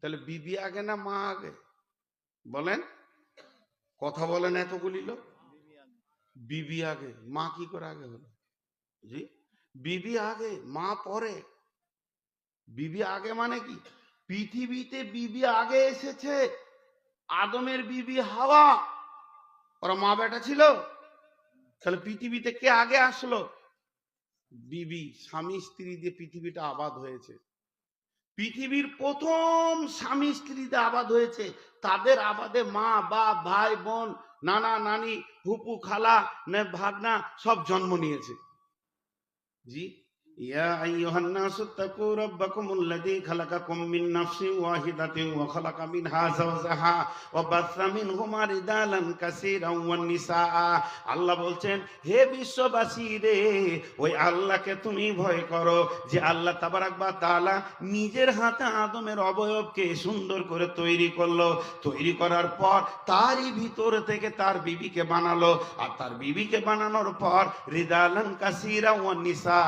তাহলে বিবি আগে না মা আগে? বলেন। কথা বলেন এতগুলি লোক। বিবি আগে। মা কি করে আগে হলো? জি? বিবি আগে, মা পরে। বিবি আগে মানে কি? পৃথিবীতে বিবি আগে এসেছে, আদমের বিবি হাওয়া। ওরা মা বেটা ছিল। তাহলে পৃথিবীতে কে আগে আসলো? বিবি, স্বামী স্ত্রী দিয়ে পৃথিবীটা আবাদ হয়েছে। পৃথিবীর প্রথম স্বামী স্ত্রীতে আবাদ হয়েছে, তাদের আবাদে মা বা ভাই, বোন, নানা, নানি হুপু খালা ভাগনা সব জন্ম নিয়েছে। জি? নাসু তাকু রাব্বাকুমুল্লাযী খালাকাকুম মিন নাফসিন ওয়াহিদাতিন ওয়া খালাকা মিনহা যাওজাহা ওয়া বাসসা মিনহুমা রিজালান কাসীরান ওয়ান আল্লাহ বলছেন, হে বিশ্ববাসী রে, ওই আল্লাহকে তুমি ভয় করো যে আল্লাহ তাবারাক বা তাআলা নিজের হাতে আদমের অবয়বকে সুন্দর করে তৈরি করল। তৈরি করার পর তারই ভিতর থেকে তার বিবিকে বানালো। আর তার বিবিকে বানানোর পর রিদালান কাসিরা ওয়ান নিসা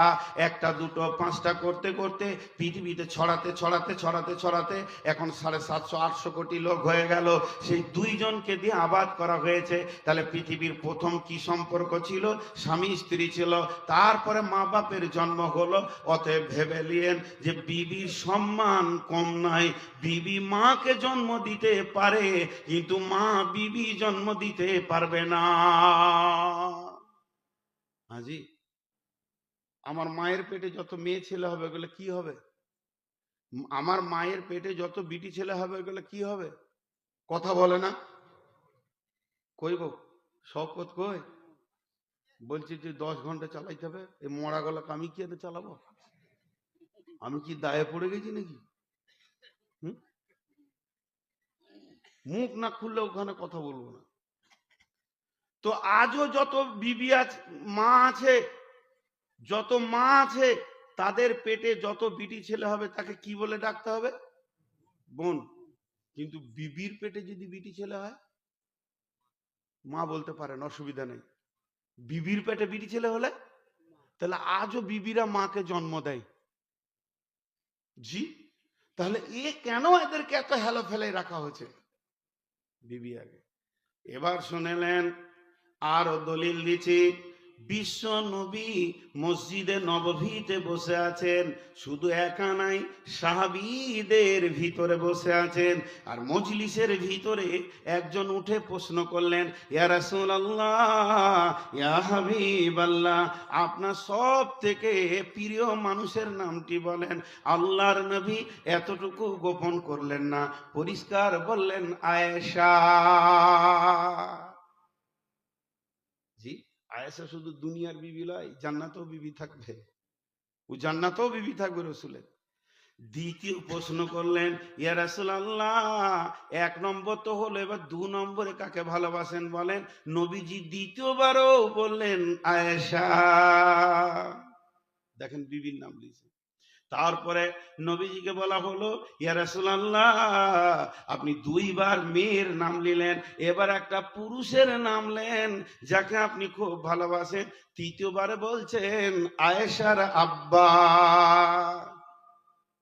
একটা, দুটো, পাঁচটা করতে করতে পৃথিবীতে ছড়াতে ছড়াতে ছড়াতে ছড়াতে এখন সাড়ে সাতশো, আটশো কোটি লোক হয়ে গেল। সেই দুইজনকে দিয়ে আবাদ করা হয়েছে। তাহলে পৃথিবীর প্রথম কি সম্পর্ক ছিল? স্বামী, স্ত্রী ছিল। তারপরে মা বাপের জন্ম হলো। অতএব ভেবে যে বিবির সম্মান কম নাই। বিবি মাকে জন্ম দিতে পারে, কিন্তু মা বিবি জন্ম দিতে পারবে না। হাজি? আমার মায়ের পেটে যত মেয়ে ছেলে হবে ওগুলো কি হবে? আমার মায়ের পেটে যত বিটি ছেলে হবে ওগুলো কি হবে? কথা বলে না। কই গো? শপথ কই? বলছি যে দশ ঘণ্টা চালাইতে হবে। এই মরা গলাকে আমি কি এনে চালাবো? আমি কি দায়ে পড়ে গেছি নাকি? মুখ না খুললে ওখানে কথা বলব না। তো আজও যত বিবি আছে, মা আছে যত মা আছে, তাদের পেটে যত বিটি ছেলে হবে, তাকে কি বলে ডাকতে হবে? বোন। কিন্তু বিবির পেটে যদি বিটি ছেলে হয়, মা বলতে পারেন, অসুবিধা নেই। বিবির পেটে বিটি ছেলে হলে, তাহলে আজও বিবিরা মাকে জন্ম দেয়। জি? তাহলে এ কেন এদেরকে এত হেলো ফেলে রাখা হয়েছে? বিবি আগে। এবার শুনেলেন আরও দলিল দিচ্ছি। বিশ্ব নবী মসজিদে নবভীতে বসে আছেন, শুধু একা নাই, সাহাবিদের ভিতরে বসে আছেন। আর মজলিসের ভিতরে একজন উঠে প্রশ্ন করলেন, ইয়া রাসূলুল্লাহ, ইয়া হাবিবাল্লাহ, আপনার সব থেকে প্রিয় মানুষের নামটি বলেন। আল্লাহর নবী এতটুকু গোপন করলেন না। পরিষ্কার বললেন, আয়েশা জি আয়েশা শুধু দুনিয়ার বিবি লয়, জান্নাতেও বিবি থাকবে। ও জান্নাতেও বিবি থাকবে রসুলের। দ্বিতীয় প্রশ্ন করলেন, ইয়া রাসূলুল্লাহ, এক নম্বর তো হলো, এবার দু নম্বরে কাকে ভালোবাসেন বলেন? নবীজি দ্বিতীয়বারও বললেন, আয়েশা। দেখেন বিবির নাম লিখছে তারপরে নবীজিকে বলা হলো, ইয়া রাসূলুল্লাহ, আপনি দুইবার মেয়ের নাম নিলেন, এবার একটা পুরুষের নাম নেন, যাকে আপনি খুব ভালোবাসেন। তৃতীয়বারে বলছেন, আয়েশার আব্বা।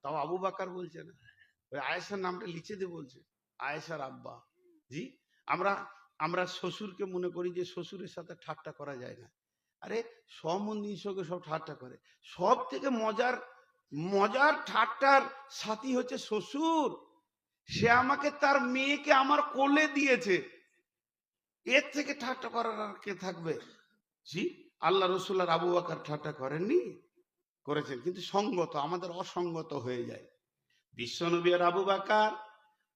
তাও আবু বাকার বলছে না, ওই আয়েশার নামটা লিখে দিয়ে বলছে, আয়েশার আব্বা। জি, আমরা আমরা শ্বশুরকে মনে করি যে শ্বশুরের সাথে ঠাট্টা করা যায় না। আরে সম্বন্ধীর সঙ্গে সব ঠাট্টা করে। সব থেকে মজার মজার ঠাট্টার সাথী হচ্ছে শ্বশুর। সে আমাকে তার মেয়েকে আমার কোলে দিয়েছে। এর থেকে ঠাট্টা করার আর কে থাকবে? জি আল্লাহ রসুল আর আবু আকার ঠাট্টা করেননি? করেছেন, কিন্তু সঙ্গত, আমাদের অসঙ্গত হয়ে যায়। বিশ্বনবী আর আবু বাকার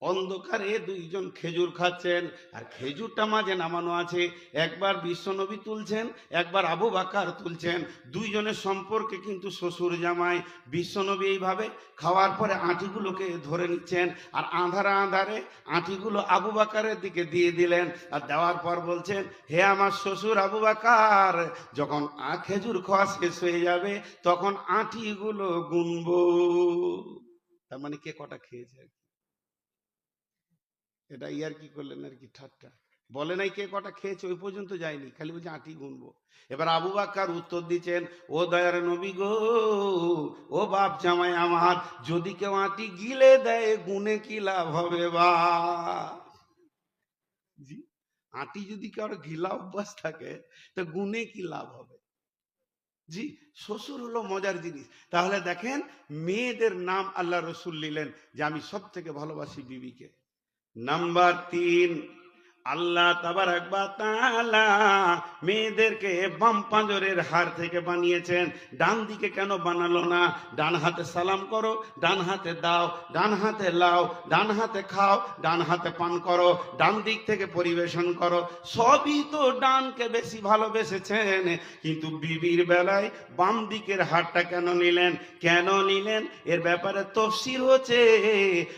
অন্ধকারে দুইজন খেজুর খাচ্ছেন, আর খেজুরটা মাঝে নামানো আছে। একবার বিশ্বনবী তুলছেন, একবার আবু বাকার তুলছেন। দুইজনের সম্পর্কে কিন্তু শ্বশুর জামাই বিশ্বনবী এইভাবে খাওয়ার পরে আঁটিগুলোকে ধরে নিচ্ছেন, আর আঁধারে আঁধারে আঁটিগুলো আবু বাকারের দিকে দিয়ে দিলেন, আর দেওয়ার পর বলছেন, হে আমার শ্বশুর আবু বাকার, যখন খেজুর খাওয়া শেষ হয়ে যাবে, তখন আঁটিগুলো গুনবো। তার মানে কে কটা খেয়েছে আর কি। এটা ইয়ার কি করলেন? আর কি ঠাট্টা বলে নাই কে কটা? খেয়েছে, ওই পর্যন্ত যায়নি। খালি বলছে, আটি গুনবো। এবার আবু বাক্কার উত্তর দিচ্ছেন, ও দয়ার নবী গো, ও বাপ জামাই আমার, যদি কেউ আটি গিলে দেয়, গুনে কি লাভ হবে বা? জি, আটি যদি কারও গিলা অভ্যাস থাকে, তো গুনে কি লাভ হবে? জি, শ্বশুর হলো মজার জিনিস। তাহলে দেখেন, মেয়েদের নাম আল্লাহ রসুল নিলেন যে আমি সব থেকে ভালোবাসি বিবিকে। নাম্বার তিন আল্লাহ তাবার মেয়েদেরকে বাম পাঁজরের হার থেকে বানিয়েছেন। ডান দিকে কেন বানালো না? ডান হাতে সালাম করো, ডান হাতে দাও, ডান হাতে লাও, ডান হাতে খাও, ডান হাতে পান করো, ডান দিক থেকে পরিবেশন করো। সবই তো ডানকে বেশি ভালোবেসেছেন। কিন্তু বিবির বেলায় বাম দিকের হারটা কেন নিলেন? কেন নিলেন? এর ব্যাপারে তফসির হচ্ছে,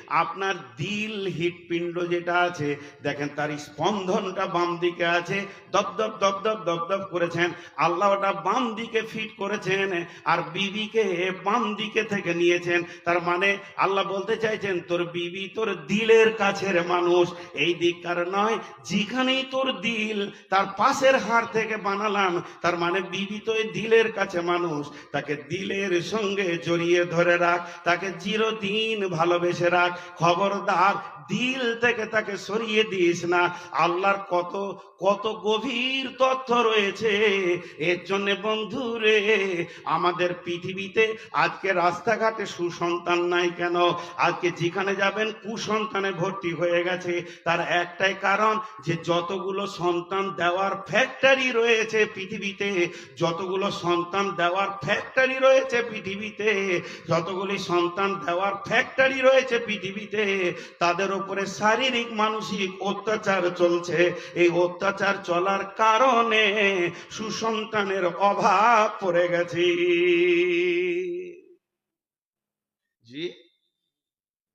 আপনার দিল হৃৎপিণ্ড যেটা আছে, দেখেন তার স্পন্দনটা বাম দিকে আছে। দপদপ দপদপ দপদপ করেছেন। আল্লাহ ওটা বাম দিকে ফিট করেছেন আর বিবিকে বাম দিকে থেকে নিয়েছেন। তার মানে আল্লাহ বলতে চাইছেন, তোর বিবি তোর দিলের কাছের মানুষ। এই দিককার নয়, যেখানেই তোর দিল, তার পাশের হাড় থেকে বানালাম। তার মানে বিবি তো দিলের কাছে মানুষ। তাকে দিলের সঙ্গে জড়িয়ে ধরে রাখ। তাকে চিরদিন ভালোবেসে রাখ। খবরদার, দিল থেকে তাকে সরিয়ে দিস না। আল্লাহর কত কত গভীর তথ্য রয়েছে। এর জন্য বন্ধু রে, আমাদের পৃথিবীতে আজকে রাস্তাঘাটে সুসন্তান নাই কেন? আজকে যেখানে যাবেন কুসন্তানে ভর্তি হয়ে গেছে। তার একটাই কারণ যে যতগুলো সন্তান দেওয়ার ফ্যাক্টরি রয়েছে পৃথিবীতে, যতগুলো সন্তান দেওয়ার ফ্যাক্টরি রয়েছে পৃথিবীতে, যতগুলি সন্তান দেওয়ার ফ্যাক্টরি রয়েছে পৃথিবীতে, তাদের উপরে শারীরিক, মানসিক অত্যাচার চলছে। এই অত্যাচার চলার কারণে সুসন্তানের অভাব পড়ে গেছে। জি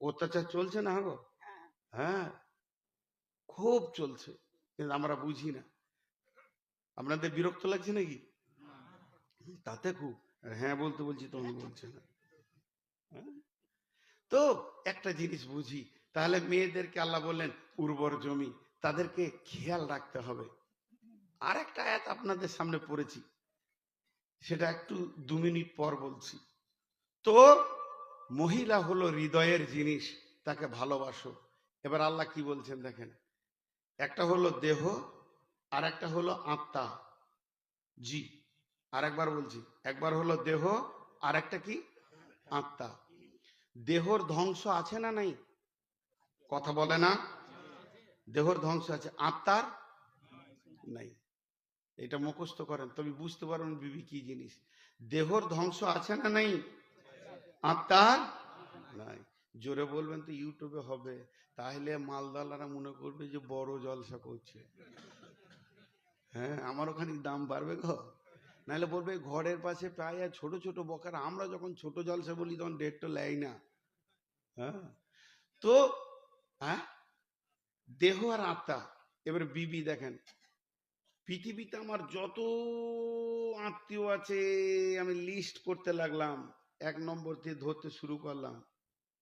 অত্যাচার চলছে না গো? হ্যাঁ খুব চলছে কিন্তু আমরা বুঝি না। আপনাদের বিরক্ত লাগছে নাকি? তাতে খুব হ্যাঁ বলতে বলছি তখন বলছে না। হ্যাঁ? তো একটা জিনিস বুঝি তাহলে মেয়েদেরকে আল্লাহ বললেন উর্বর জমি তাদেরকে খেয়াল রাখতে হবে। আর একটা আয়াত আপনাদের সামনে পড়েছি। সেটা একটু দু মিনিট পর বলছি। তো, মহিলা হলো হৃদয়ের জিনিস, তাকে ভালোবাসো। এবার আল্লাহ কি বলছেন দেখেন। একটা হলো দেহ আর একটা হলো আত্মা। জি আর একবার বলছি। একবার হলো দেহ আর একটা কি? আত্মা। দেহর ধ্বংস আছে না নাই? কথা বলে না? দেহর ধ্বংস আছে, আত্মার নাই। এটা মুখস্থ করেন, তবে বুঝতে পারবেন বিবি কি জিনিস। দেহর ধ্বংস আছে না নাই? আত্মার নাই। জোরে বলবেন তো ইউটিউবে হবে, তাহলে মালদালারা মনে করবে যে বড় জলসা করছে। হ্যাঁ আমার ওখানে দাম বাড়বে গো। নাহলে বলবে ঘরের পাশে প্রায় ছোট ছোট বকার, আমরা যখন ছোট জলসা বলি তখন ডেটটা লেয় না। হ্যাঁ তো হ্যাঁ? দেহ আর আত্মা। এবার বিবি দেখেন। পৃথিবীতে আমার যত আত্মীয় আছে, আমি লিস্ট করতে লাগলাম। এক নম্বর দিয়ে ধরতে শুরু করলাম।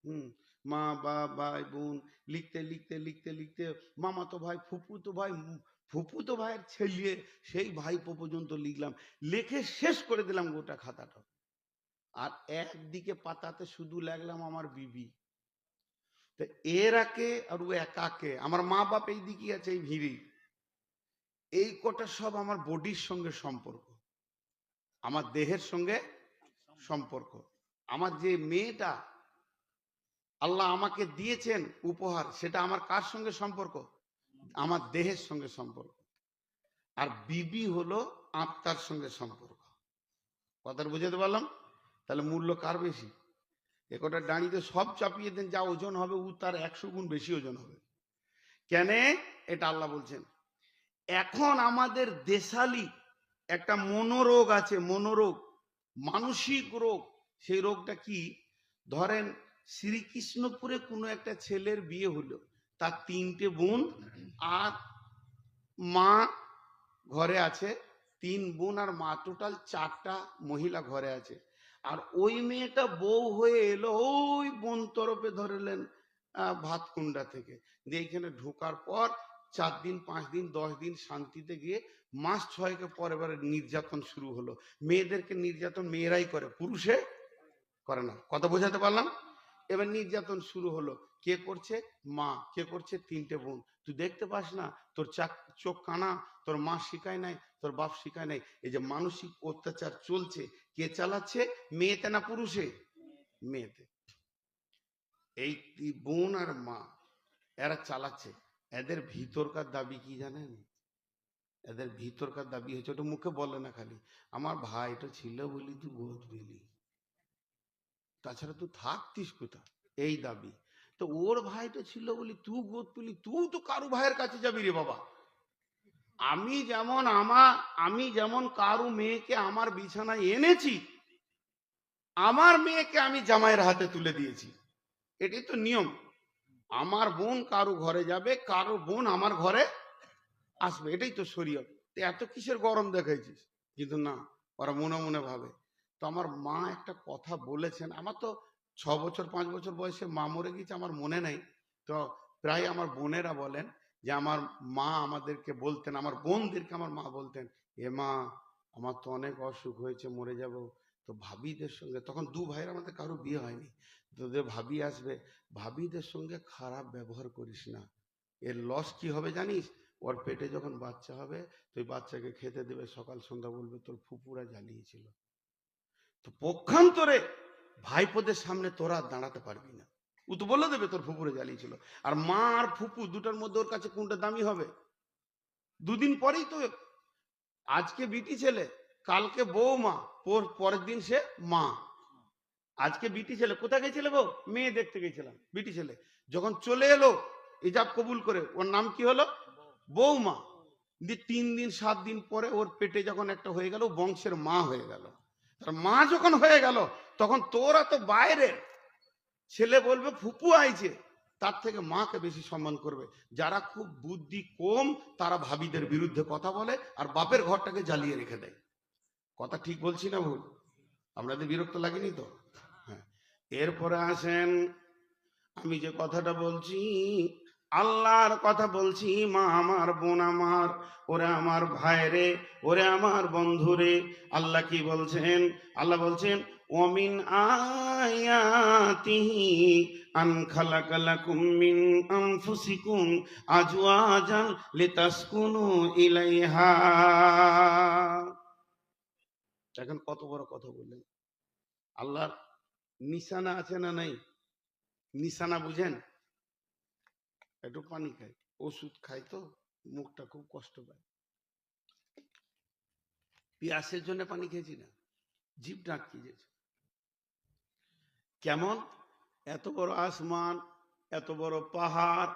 হুম, মা, বা, ভাই, বোন, লিখতে লিখতে লিখতে লিখতে মামাতো ভাই ফুপুতো ভাই ফুপুতো ভাইয়ের ছেলে, সেই ভাইপো পর্যন্ত লিখলাম। লিখে শেষ করে দিলাম গোটা খাতাটা। আর একদিকে পাতাতে শুধু লাগলাম আমার বিবি। তো আর ও একাকে, আমার মা বাপ এই দিকে আছে, এই ভিড়ি এই কটা সব আমার বডির সঙ্গে সম্পর্ক। আমার দেহের সঙ্গে সম্পর্ক। আমার যে মেয়েটা, আল্লাহ আমাকে দিয়েছেন উপহার, সেটা আমার কার সঙ্গে সম্পর্ক? আমার দেহের সঙ্গে সম্পর্ক। আর বিবি হলো আত্মার সঙ্গে সম্পর্ক। কথাটা বুঝাতে পারলাম? তাহলে মূল্য কার বেশি? এ কটা দাঁড়িয়ে সব চাপিয়ে দেন, যা ওজন হবে ও তার একশো গুণ বেশি ওজন হবে। কেন? এটা আল্লাহ বলছেন। এখন আমাদের দেশালি একটা মনোরোগ আছে, মনোরোগ, মানসিক রোগ। সেই রোগটা কি? ধরেন শ্রীকৃষ্ণপুরে কোনো একটা ছেলের বিয়ে হলো, তার তিনটে বোন আর মা ঘরে আছে, তিন বোন আর মা, টোটাল চারটা মহিলা ঘরে আছে। আর ওই মেয়েটা বউ হয়ে এলো ওই বোন তরফে ধরেলেন আহ, ভাতকুন্ডা থেকে। দিয়ে এখানে ঢোকার পর চার দিন পাঁচ দিন দশ দিন শান্তিতে গিয়ে মাস ছয়কে পর এবারে নির্যাতন শুরু হলো। মেয়েদেরকে নির্যাতন মেয়েরাই করে পুরুষে করে না। কথা বোঝাতে পারলাম? এবার নির্যাতন শুরু হলো। কে করছে? মা। কে করছে? তিনটে বোন। তুই দেখতে পাস না? তোর চাক, চোখ কানা, তোর মা শিখায় নাই, তোর বাপ শিখায় নাই। এই যে মানসিক অত্যাচার চলছে, কে চালাচ্ছে? মেয়েতে না পুরুষে? মেয়েতে। এই বোন আর মা, এরা চালাচ্ছে। এদের ভিতরকার দাবি কি জানেন? এদের ভিতরকার দাবি হচ্ছে, ওটা মুখে বলে না খালি। আমার ভাইটা ছিল বলি তুই গোদ বিলি তাছাড়া তুই থাকতিস কোথা এই দাবি। তো ওর ভাইটা ছিল বলি তুই গোদ পেলি তুই তো কারু ভাইয়ের কাছে যাবি রে বাবা? আমি যেমন আমার আমি যেমন কারু মেয়েকে আমার বিছানায় এনেছি, আমার মেয়েকে আমি জামাইয়ের হাতে তুলে দিয়েছি। এটাই তো নিয়ম। আমার বোন কারও ঘরে যাবে কারও বোন আমার ঘরে আসবে, এটাই তো শরীয়ত। এত কিসের গরম দেখাইছিস? কিন্তু না, ওরা মনে মনে ভাবে। তো আমার মা একটা কথা বলেছেন, আমার তো ছ বছর, পাঁচ বছর বয়সে মা মরে গেছে আমার মনে নেই। তো প্রায় আমার বোনেরা বলেন যে, আমার মা আমাদেরকে বলতেন, আমার বোনদেরকে আমার মা বলতেন, এ মা, আমার তো অনেক অসুখ হয়েছে, মরে যাব। তো ভাবিদের সঙ্গে, তখন দু ভাইয়ের আমাদের কারও বিয়ে হয়নি। তোদের ভাবি আসবে, ভাবিদের সঙ্গে খারাপ ব্যবহার করিস না। এর লস কি হবে জানিস? ওর পেটে যখন বাচ্চা হবে, তুই বাচ্চাকে খেতে দেবে, সকাল সন্ধ্যা বলবে, তোর ফুপুরা জ্বালিয়েছিল। তো পক্ষান্তরে ভাইপোদের সামনে তোরা দাঁড়াতে পারবি না। ও তো বলে দেবে তোর ফুপুরে জ্বালিয়েছিল। আর মা আর ফুপু দুটার মধ্যে ওর কাছে কোনটা দামি হবে? দুদিন পরেই তো আজকে বিটি ছেলে, কালকে বউ মা পর- পরের দিন সে মা। আজকে বিটি ছেলে, কোথায় গেছিলে বউ? মেয়ে দেখতে গেছিলাম, বিটি ছেলে। যখন চলে এলো ইজাব কবুল করে, ওর নাম কি হলো? বৌমা দিয়ে তিন দিন, সাত দিন পরে ওর পেটে যখন একটা হয়ে গেল বংশের মা হয়ে গেল। তার মা যখন হয়ে গেল, তখন তোরা তো বাইরের। ছেলে বলবে, ফুপু আইছে। তার থেকে মাকে বেশি সম্মান করবে। যারা খুব বুদ্ধি কম, তারা ভাবিদের বিরুদ্ধে কথা বলে আর বাপের ঘরটাকে জ্বালিয়ে রেখে দেয়। কথা ঠিক বলছি না ভুল? আপনাদের বিরক্ত লাগেনি তো? হ্যাঁ। এরপরে আসেন, আমি যে কথাটা বলছি আল্লাহর কথা বলছি, মা আমার বোন আমার, ওরে আমার ভাইরে ওরে আমার বন্ধুরে আল্লাহ কি বলছেন? আল্লাহ বলছেন ওমিন আয়াতিহি আন খালাকালাকুম মিন আনফুসিকুম আজওয়াজান লিতাসকুনু ইলাইহা। এখন কত বড় কথা বললেন। আল্লাহর নিশানা আছে না নাই? নিশানা বুঝেন? একটু পানি খাই। ওষুধ খাই তো, মুখটা খুব কষ্ট পায়। পিয়াসের জন্য পানি খেয়েছি না আটকে গেছে কেমন? এত বড় আসমান, এত বড় পাহাড়,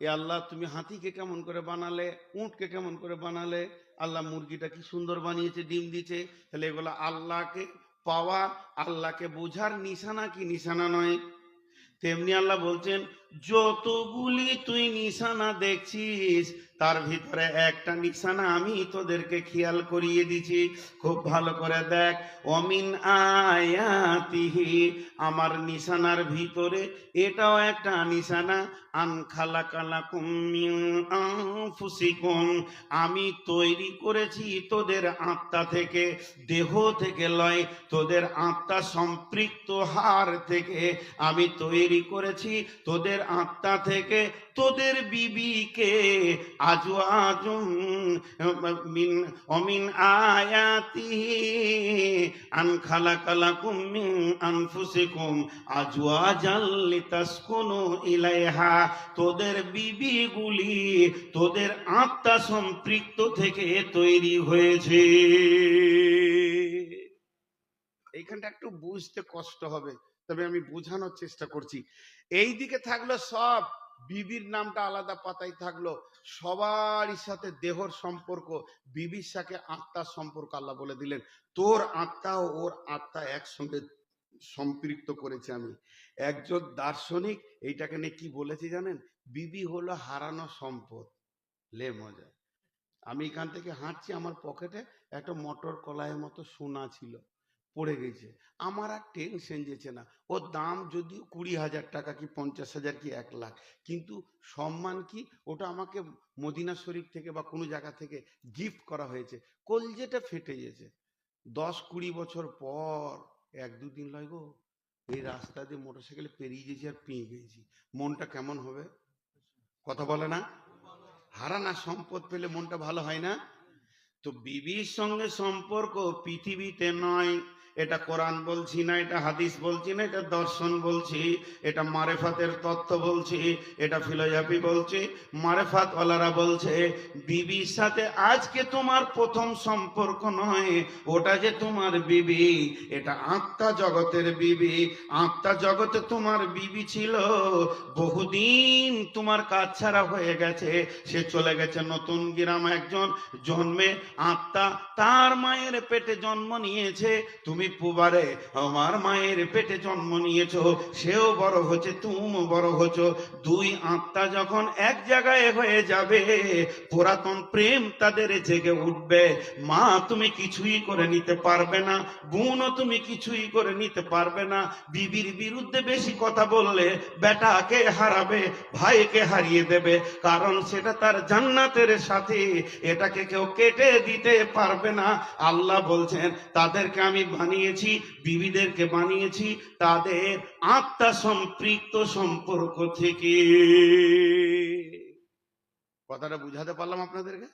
এ আল্লাহ তুমি হাতিকে কেমন করে বানালে, উঁটকে কেমন করে বানালে, আল্লাহ মুরগিটা কি সুন্দর বানিয়েছে, ডিম দিচ্ছে তাহলে এগুলো আল্লাহকে পাওয়া আল্লাহকে বোঝার নিশানা কি? নিশানা নয়। তেমনি আল্লাহ বলছেন যতগুলি তুই নিশানা দেখছিস, তার ভিতরে একটা নিশানা আমি তোদেরকে খেয়াল করিয়ে দিছি। খুব ভালো করে দেখ। অমিন আয়াতিহি, আমার নিশানার ভিতরে এটাও একটা নিশানা। আন খালা কালা ফুসিকুম আমি তৈরি করেছি তোদের আত্মা থেকে, দেহ থেকে লয়, তোদের আত্মা সম্পৃক্ত হার থেকে আমি তৈরি করেছি তোদের আত্মা থেকে, তোদের বিবিকে আজু আজুম, মিন, অমিন আয়াতি, আন খালা খালাকালাকুম মিন আনফুসিকুম আজওয়াজাল লিতাসকুনু ইলাইহা। তোদের বিবিগুলি তোদের আত্মা সম্পৃক্ত থেকে তৈরি হয়েছে। এইখানটা একটু বুঝতে কষ্ট হবে। তবে আমি বোঝানোর চেষ্টা করছি। এই দিকে থাকল সব, বিবির নামটা আলাদা পাতায় থাকল। সবারই সাথে দেহর সম্পর্ক, বিবির সাথে আত্মার সম্পর্ক আল্লাহ বলে দিলেন। তোর আত্মা ও ওর আত্মা একসঙ্গে সম্পৃক্ত করেছে আমি। একজন দার্শনিক এইটাকে নিয়ে কি বলেছে জানেন? বিবি হলো হারানো সম্পদ। লে মজা। আমি এখান থেকে হাঁটছি, আমার পকেটে একটা মটর কলাইয়ের মতো সোনা ছিল। পড়ে গেছে। আমার আর টেনশন যেছে না। ওর দাম যদিও কুড়ি হাজার টাকা কি পঞ্চাশ হাজার কি এক লাখ, কিন্তু সম্মান কি ওটা আমাকে মদিনা শরীফ থেকে বা কোনো জায়গা থেকে গিফট করা হয়েছে। কলজেটা ফেটে গেছে। দশ কুড়ি বছর পর এক দুদিন লয় গো, এই রাস্তা দিয়ে মোটরসাইকেলে পেরিয়ে গেছি আর পেয়ে গেছি। মনটা কেমন হবে? কথা বলে না? হারানা সম্পদ পেলে মনটা ভালো হয় না? তো বিবির সঙ্গে সম্পর্ক পৃথিবীতে নয়। এটা কোরআন বলছি না, এটা হাদিস বলছি না, এটা দর্শন বলছি, এটা মারেফাতের তত্ত্ব বলছি, এটা ফিলোজফি বলছি মারেফাত ওয়ালারা বলছে, বিবির সাথে আজকে তোমার প্রথম সম্পর্ক নয়, ওটা যে তোমার বিবি, এটা আত্মা জগতের বিবি, আত্মা জগতে তোমার বিবি ছিল, বহুদিন তোমার কাজ ছাড়া হয়ে গেছে, সে চলে গেছে নতুন গ্রাম একজন, জন্মে আত্মা তার মায়ের পেটে জন্ম নিয়েছে, তুমি পুবারে আমার মায়ের পেটে জন্ম নিয়েছো, সেও বড় হচ্ছে তুমিও বড় হচ্ছ। দুই আত্মা যখন এক জায়গায় হয়ে যাবে, পুরাতন প্রেম তাদের জেগে উঠবে। মা, তুমি কিছুই করে নিতে পারবে না তুমি কিছুই করে নিতে পারবে না। বিবির বিরুদ্ধে বেশি কথা বললে বেটাকে হারাবে, ভাইকে হারিয়ে দেবে। কারণ সেটা তার জান্নাতের সাথে, এটাকে কেউ কেটে দিতে পারবে না। আল্লাহ বলছেন, তাদেরকে আমি বানিয়েছি বিবিদেরকে বানিয়েছি তাদের আত্মা সম্পৃক্ত সম্পর্ক থেকে। কথাটা বুঝাতে পারলাম আপনাদেরকে?